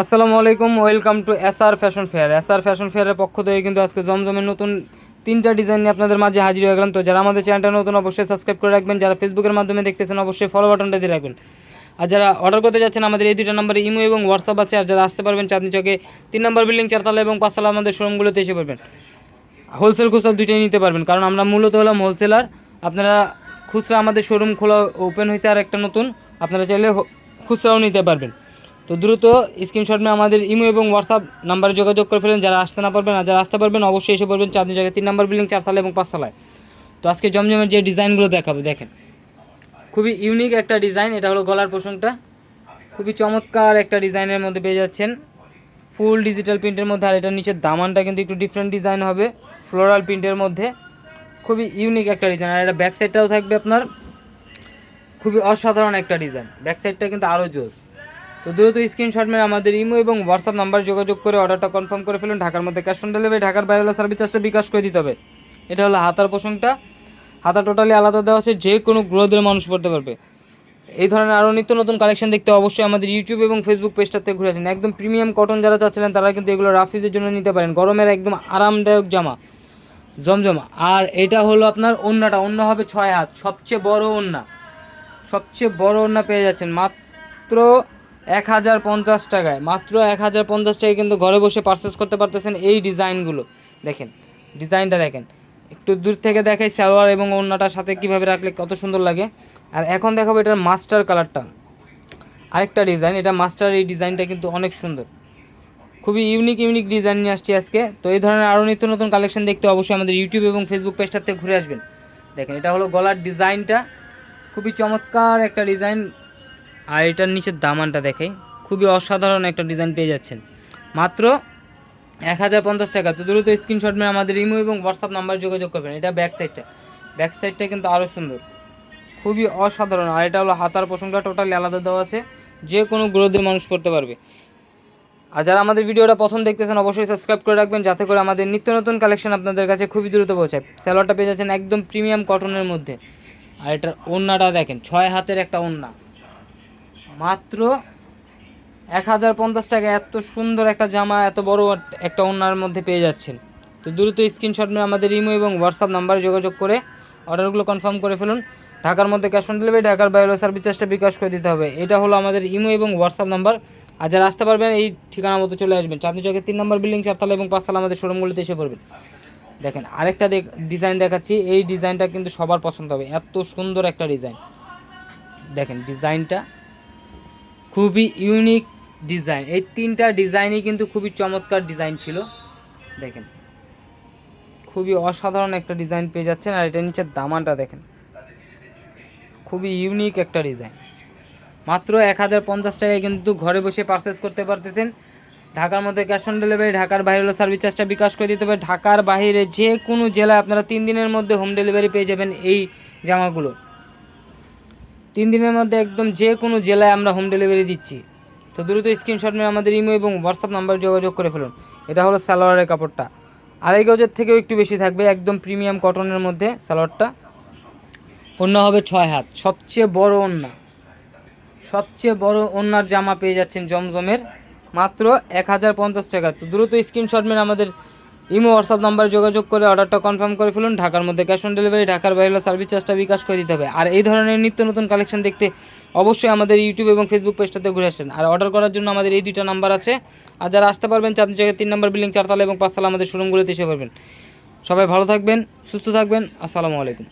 আসসালামু আলাইকুম, welcome to S R fashion fair S R fashion ফেয়ারের পক্ষ থেকে কিন্তু আজকে জমজমের নতুন তিনটা ডিজাইন নিয়ে আপনাদের মাঝে হাজির হয়ে গেলাম। তো যারা আমাদের চ্যানেলটা নতুন, অবশ্যই সাবস্ক্রাইব করে রাখবেন। যারা ফেসবুকের মাধ্যমে দেখতেছেন, অবশ্যই ফলো বাটনটা দিয়ে রাখবেন। আর যারা অর্ডার করতে যাচ্ছেন, আমাদের এই দুটো নাম্বারে ইমো এবং হোয়াটসঅ্যাপ আছে। আর যারা আসতে পারবেন, চাঁদনি চকে তিন নম্বর বিল্ডিং চারতলা এবং পাঁচতলা আমাদের শোরুমগুলোতে এসে পারবেন হোলসেল খুচরা দুইটাই নিতে পারবেন। কারণ আমরা মূলত হলাম হোলসেলার আপনারা খুচরা আমাদের শোরুম খোলা ওপেন হয়েছে আর একটা নতুন। আপনারা চাইলে খুচরাও নিতে পারবেন। তো দ্রুত স্ক্রিনশট নিয়ে আমাদের ইমো এবং হোয়াটসঅ্যাপ নাম্বারে যোগাযোগ করে ফেলেন। যারা আসতে না পারবেন আর যারা আসতে পারবেন, অবশ্যই এসে পড়বেন চাঁদনি জায়গায়। তিন নম্বর বিল্ডিং চারতলা এবং পাঁচতলায়। তো আজকে জমজমের যে ডিজাইনগুলো দেখাবো, দেখেন। খুবই ইউনিক একটা ডিজাইন, এটা হলো গলার পোষণটা খুবই চমৎকার একটা ডিজাইনের মধ্যে পেয়ে যাচ্ছেন। ফুল ডিজিটাল প্রিন্টের মধ্যে, আর এটার নিচের দামানটা কিন্তু একটু ডিফারেন্ট ডিজাইন হবে ফ্লোরাল প্রিন্টের মধ্যে। খুবই ইউনিক একটা ডিজাইন আর এটা ব্যাক সাইডটাও থাকবে আপনার। খুবই অসাধারণ একটা ডিজাইন ব্যাক সাইডটা কিন্তু আরও জোস। তো দ্রুত স্ক্রিনশট মেরে আমাদের ইমো এবং হোয়াটসঅ্যাপ নাম্বার যোগাযোগ করে অর্ডারটা কনফার্ম করে ফেলুন। ঢাকার মধ্যে ক্যাশ অন ডেলিভারি, ঢাকার বাইরে সার্ভিস চার্জটা বিকাশ করে দিতে হবে। এটা হলো হাতার পোষণটা হাতা টোটালি আলাদা দেওয়া আছে, যে কোনো গ্রোদের মানুষ পড়তে পারবে। এই ধরনের আরও নিত্য নতুন কালেকশন দেখতে অবশ্যই আমাদের ইউটিউব এবং ফেসবুক পেজটাতে ঘুরে আসেন। একদম প্রিমিয়াম কটন যারা চাচ্ছিলেন, তারা কিন্তু এগুলো রাফিজের জন্য নিতে পারেন। গরমের একদম আরামদায়ক জামা। জমজম। আর এটা হলো আপনার ওন্নাটা। অন্য হবে ছয় হাত। সবচেয়ে বড় ওন্না। সবচেয়ে বড় ওন্না পেয়ে যাচ্ছেন। মাত্র এক হাজার পঞ্চাশ টাকায়, মাত্র এক হাজার পঞ্চাশ টাকায় কিন্তু ঘরে বসে পারচেস করতে পারতেছেন এই ডিজাইনগুলো দেখেন ডিজাইনটা দেখেন, একটু দূর থেকে দেখাই সালোয়ার এবং ওন্নাটার সাথে কীভাবে রাখলে কত সুন্দর লাগে। আর এখন দেখাবো এটার মাস্টার কালারটা আরেকটা ডিজাইন এটা মাস্টার এই ডিজাইনটা কিন্তু অনেক সুন্দর। খুবই ইউনিক ইউনিক ডিজাইন নিয়ে আসছি আজকে। তো এই ধরনের আরও নিত্য নতুন কালেকশন দেখতে অবশ্যই আমাদের ইউটিউব এবং ফেসবুক পেজটাতে ঘুরে আসবেন। দেখেন, এটা হলো গলার ডিজাইনটা খুবই চমৎকার একটা ডিজাইন আর এটার নিচের দামানটা দেখাই খুবই অসাধারণ একটা ডিজাইন পেয়ে যাচ্ছেন। মাত্র এক হাজার পঞ্চাশ টাকা। তো দ্রুত স্ক্রিনশট মেরে আমাদের ইমো এবং হোয়াটসঅ্যাপ নাম্বার যোগাযোগ করবেন। এটা ব্যাক সাইডটা ব্যাক সাইডটা কিন্তু আরও সুন্দর। খুবই অসাধারণ। আর এটা হলো হাতার পোষণটা টোটালি আলাদা দেওয়া আছে। যে কোনো গ্রোদের মানুষ করতে পারবে। আর যারা আমাদের ভিডিওটা প্রথম দেখতেছেন, অবশ্যই সাবস্ক্রাইব করে রাখবেন, যাতে করে আমাদের নিত্য নতুন কালেকশন আপনাদের কাছে খুবই দ্রুত পৌঁছায়। স্যালোয়ারটা পেয়ে যাচ্ছেন একদম প্রিমিয়াম কটনের মধ্যে। আর এটার ওড়নাটা দেখেন, ছয় হাতের একটা ওড়না মাত্র এক হাজার পঞ্চাশ টাকা। এত সুন্দর একটা জামা, এত বড় একটা ওড়নার মধ্যে পেয়ে যাচ্ছেন। তো দ্রুত স্ক্রিনশট নিয়ে আমাদের ইমো এবং হোয়াটসঅ্যাপ নাম্বারে যোগাযোগ করে অর্ডারগুলো কনফার্ম করে ফেলুন। ঢাকার মধ্যে ক্যাশ অন ডেলিভারি ঢাকার বাইরে সার্ভিস চার্জটা বিকাশ করে দিতে হবে। এটা হলো আমাদের ইমো এবং হোয়াটসঅ্যাপ নাম্বার। আর যারা আসতে পারবেন, এই ঠিকানা মতো চলে আসবেন। চাঁদনি চকের তিন নম্বর বিল্ডিং চারতলা এবং পাঁচতলা আমাদের শোরুমগুলোতে এসে পড়বেন। দেখেন, আরেকটা ডিজাইন দেখাচ্ছি। এই ডিজাইনটা কিন্তু সবার পছন্দ হবে। এত সুন্দর একটা ডিজাইন দেখেন ডিজাইনটা খুবই ইউনিক ডিজাইন এই তিনটা ডিজাইনই কিন্তু খুবই চমৎকার ডিজাইন ছিল। দেখেন, খুবই অসাধারণ একটা ডিজাইন পেয়ে যাচ্ছেন, আর এটা নিচের দামানটা দেখেন। খুবই ইউনিক একটা ডিজাইন মাত্র এক হাজার পঞ্চাশ টাকায় কিন্তু ঘরে বসে পারচেস করতে পারতেছেন। ঢাকার মধ্যে ক্যাশ অন ডেলিভারি ঢাকার বাইরে হলো সার্ভিস চার্জটা বিকাশ করে দিতে হবে। ঢাকার বাইরে যে কোনো জেলায় আপনারা তিন দিনের মধ্যে হোম ডেলিভারি পেয়ে যাবেন এই জামাগুলো। তিন দিনের মধ্যে একদম যে কোনো জেলায় আমরা হোম ডেলিভারি দিচ্ছি। তো দ্রুত স্ক্রিনশট নিয়ে আমাদের ইমো এবং হোয়াটসঅ্যাপ নাম্বার যোগাযোগ করে ফেলুন। এটা হলো সালোয়ারের কাপড়টা। আড়াই গজের থেকেও একটু বেশি থাকবে, একদম প্রিমিয়াম কটনের মধ্যে সালোয়ারটা। অন্য হবে ছয় হাত, সবচেয়ে বড় ওন্না সবচেয়ে বড় ওন্নার জামা পেয়ে যাচ্ছেন জমজমের মাত্র এক হাজার পঞ্চাশ টাকা। তো দ্রুত স্ক্রিনশট মেরে আমাদের ইমো, হোয়াটসঅ্যাপ নাম্বার যোগাযোগ করে অর্ডারটা কনফার্ম করে ফেলুন। ঢাকার মধ্যে ক্যাশ অন ডেলিভারি ঢাকার বাইরে সার্ভিস চার্জটা বিকাশ করে দিতে হবে। আর এই ধরনের নিত্য নতুন কালেকশন দেখতে অবশ্যই আমাদের ইউটিউব এবং ফেসবুক পেজটাতে ঘুরে আসেন। আর অর্ডার করার জন্য আমাদের এই দুইটা নাম্বার আছে। আর যারা আসতে পারবেন, চাঁদনি জায়গায় তিন নম্বর বিল্ডিং চারতলা এবং পাঁচতলা আমাদের শোরুমগুলোতে এসে পারবেন সবাই ভালো থাকবেন, সুস্থ থাকবেন। আসসালামু আলাইকুম।